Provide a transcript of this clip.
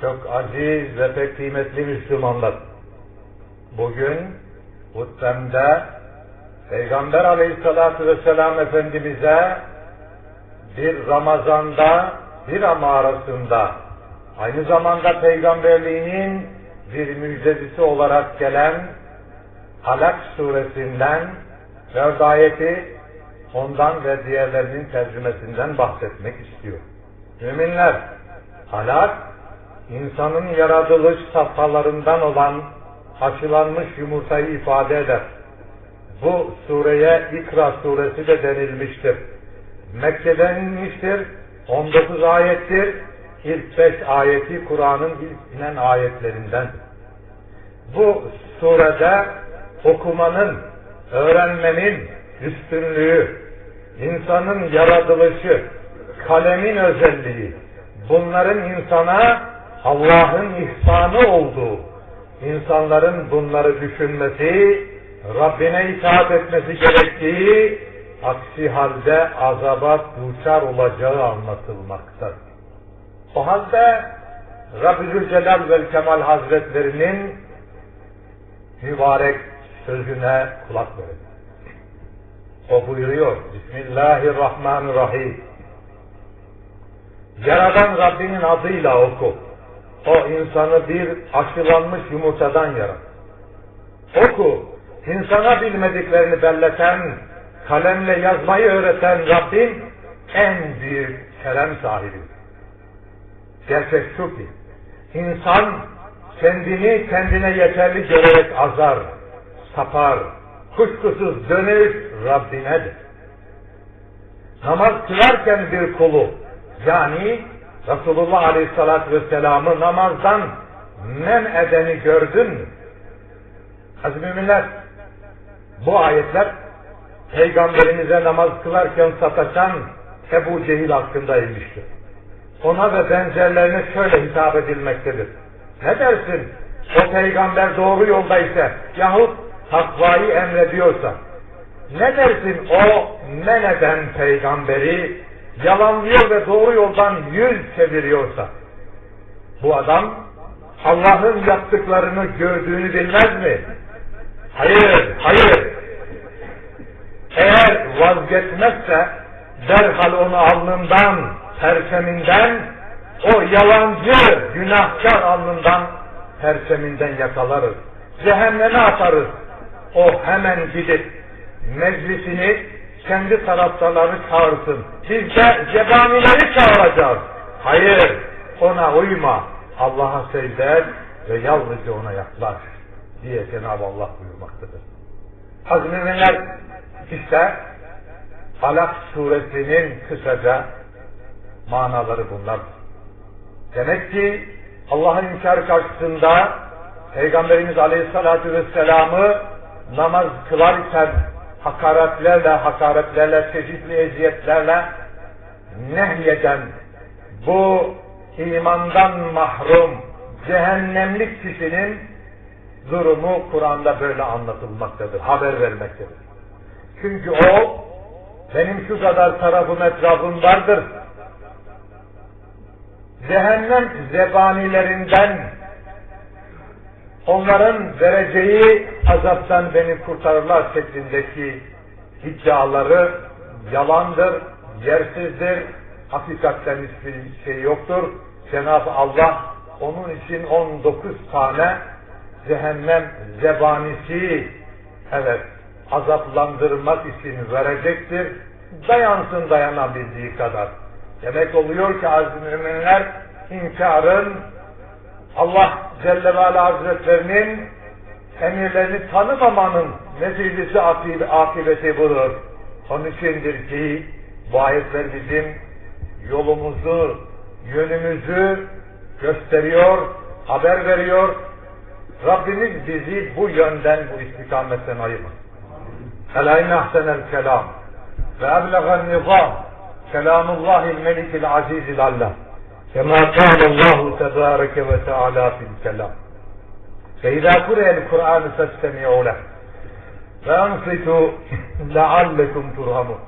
Çok aziz ve pek kıymetli Müslümanlar. Bugün hutbemde Peygamber aleyhissalatü vesselam Efendimiz'e bir Ramazan'da bir ama arasında aynı zamanda peygamberliğinin bir müjdecisi olarak gelen Alak suresinden dört ayeti ondan ve diğerlerinin tercümesinden bahsetmek istiyor. Müminler, Alak insanın yaratılış safhalarından olan haşılanmış yumurtayı ifade eder. Bu sureye İkra suresi de denilmiştir. Mekke'den inmiştir, 19 ayettir. İlk 5 ayeti Kur'an'ın ilk inen ayetlerinden. Bu surede okumanın, öğrenmenin üstünlüğü, insanın yaratılışı, kalemin özelliği, bunların insana Allah'ın ihsanı olduğu, insanların bunları düşünmesi, Rabbine itaat etmesi gerektiği, aksi halde azaba duçar olacağı anlatılmaktadır. O halde Rabbi Zülcelal ve Kemal Hazretlerinin mübarek sözüne kulak verin. O buyuruyor, Bismillahirrahmanirrahim. Yaradan Rabbinin adıyla oku. O insanı bir aşılanmış yumurtadan yarat. Oku, insana bilmediklerini belleten, kalemle yazmayı öğreten Rabbin en büyük kerem sahibi. Gerçek şu ki, insan kendini kendine yeterli görerek azar, sapar, kuşkusuz dönüş Rabbinedir. Namaz kılarken bir kulu, yani Resulullah Aleyhisselatü Vesselam'ı namazdan men edeni gördün mü? Aziz müminler, bu ayetler Peygamberimize namaz kılarken sataşan Ebu Cehil hakkında inmiştir. Ona ve benzerlerine şöyle hitap edilmektedir. Ne dersin? O peygamber doğru yolda ise yahut takvayı emrediyorsa ne dersin o men eden peygamberi yalanlıyor ve doğru yoldan yüz çeviriyorsa bu adam Allah'ın yaptıklarını gördüğünü bilmez mi? Hayır, hayır. Eğer vazgeçmezse derhal onu alnından, perseminden, o yalancı, günahkar alnından, perseminden yakalarız. Cehenneme atarız. O hemen gidip meclisini kendi taraftarları çağırsın. Biz de zebanileri çağıracağız. Hayır, ona uyma. Allah'a secde ve yalnızca ona yaklaş diye Cenab-ı Allah buyurmaktadır. Aziz müminler, işte Alak suresinin kısaca manaları bunlar. Demek ki Allah'ın inkar karşısında Peygamberimiz Aleyhisselatü Vesselam'ı namaz kılarken hakaretlerle, hakaretlerle, çeşitli eziyetlerle nehyeden bu imandan mahrum cehennemlik kişinin durumu Kur'an'da böyle anlatılmaktadır, haber vermektedir. Çünkü o benim şu kadar tarafım etrafım vardır. Cehennem zebanilerinden onların vereceği azaptan beni kurtarırlar şeklindeki iddiaları yalandır, yersizdir, hakikatten hiçbir şey yoktur. Cenab-ı Allah onun için 19 tane cehennem zebanisi evet azaplandırmak için verecektir. Dayansın dayanabildiği kadar. Demek oluyor ki aziz müminler inkarın Allah Celle ve Ala Hazretlerinin emirlerini tanımamanın neticesi akıbeti budur. Onun içindir ki bu ayetler bizim yolumuzu, yönümüzü gösteriyor, haber veriyor. Rabbimiz bizi bu yönden, bu istikametten ayırmasın. Ela inne ahsenel kelam ve eblegan nizam kelamullahil melikil azizil allah كما قال الله تبارك وتعالى في الكلام. فإذا قرأ القرآن فاستمعوا له. فأنصتوا لعلكم ترهمون.